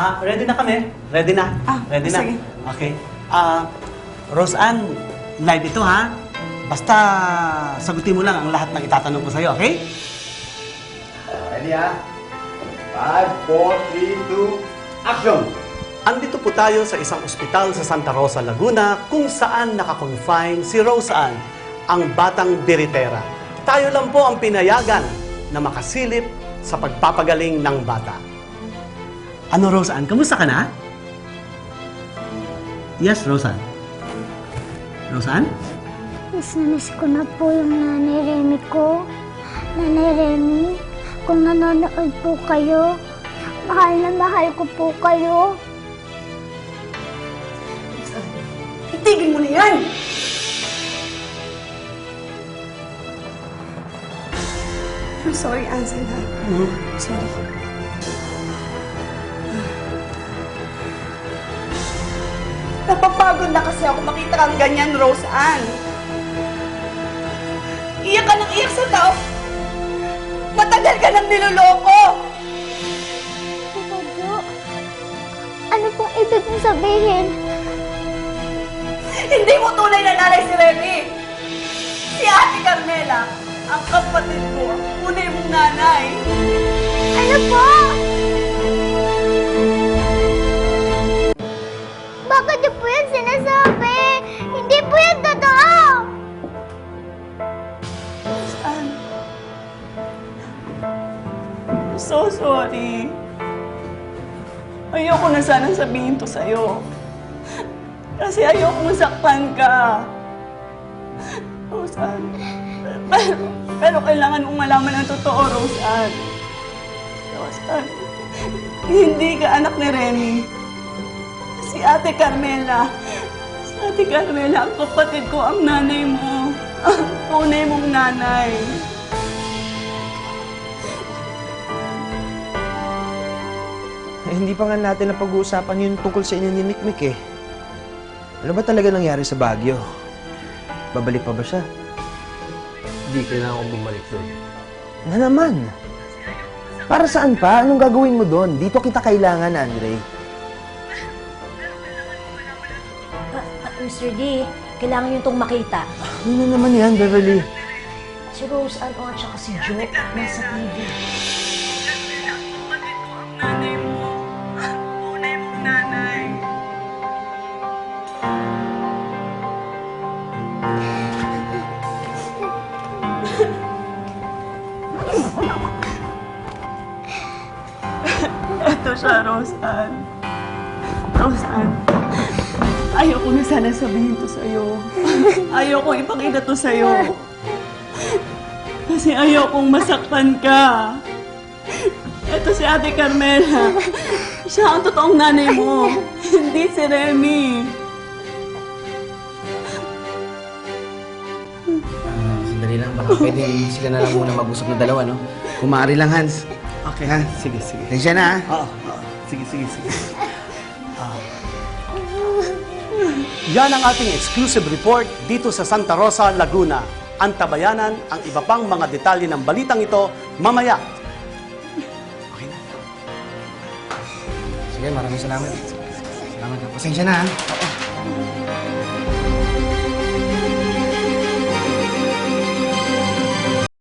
Ah, ready na kami. Ready na. Ah, ready na. sige. Okay. Ah, Roseanne, live ito ha. Basta sagutin mo lang ang lahat ng itatanong ko sa'yo, okay? Ready ha? 5, 4, 3, 2, action! Andito po tayo sa isang ospital sa Santa Rosa, Laguna kung saan nakakonfine si Roseanne, ang batang biritera. Tayo lang po ang pinayagan na makasilip sa pagpapagaling ng bata. Ano, Roseanne? Kamusta ka na? Yes, Roseanne. Roseanne? Miss na miss ko na po yung nanay Remy ko. Nanay Remy, kung nanonood po kayo, mahal na mahal ko po kayo. Itigil mo na yan! I'm sorry, Ansel, ha? Sorry. Napapagod na kasi ako makita kang ganyan, Rose Ann. Iyak ka ng iyak sa tao. Matagal ka nang niloloko. Pupupo, ano pong ibig mong sabihin? Hindi mo tunay na nanay si Remy. Si Ate Carmela, ang kapatid ko, tunay mong nanay. Ano po? So sorry. Ayoko na sanang sabihin to sa'yo. Kasi ayoko masaktan ka. Roseanne. Pero, pero kailangan mong malaman ang totoo, Roseanne. Roseanne, hindi ka anak ni Remy. Si Ate Carmela. Si Ate Carmela, ang kapatid ko, ang nanay mo. Ang tunay mong nanay. Eh, hindi pa nga natin na pag-uusapan yung tungkol sa inyo ni Mikmik eh. Ano ba talaga nangyari sa Baguio? Babalik pa ba siya? Hindi kailangan bumalik doon. Na naman. Para saan pa? Anong gagawin mo doon? Dito kita kailangan, Andre. Mr. D, kailangan yung itong makita. Ano na naman yan, Beverly? Si Rose Ann o at saka si Joe nasa TV. Ito siya, Roseanne. Roseanne. Ayoko na sana sabihin to sa'yo. Ayoko ipakita to sa'yo. Kasi ayokong masaktan ka. Ito si Ate Carmela. Siya ang totoong nanay mo. Hindi si Remy. Baka pwede sila na lang muna mag-usap na dalawa, no? Kung maaari lang, Hans. Okay. Ha? Sige, sige. Tensya na, ha? Oo, oo. Sige, sige, sige. Ah. Yan ang ating exclusive report dito sa Santa Rosa, Laguna. Ang tabayanan, ang iba pang mga detalye ng balitang ito mamaya. Sige, maraming salamat. Salamat. Pasensya na, ha?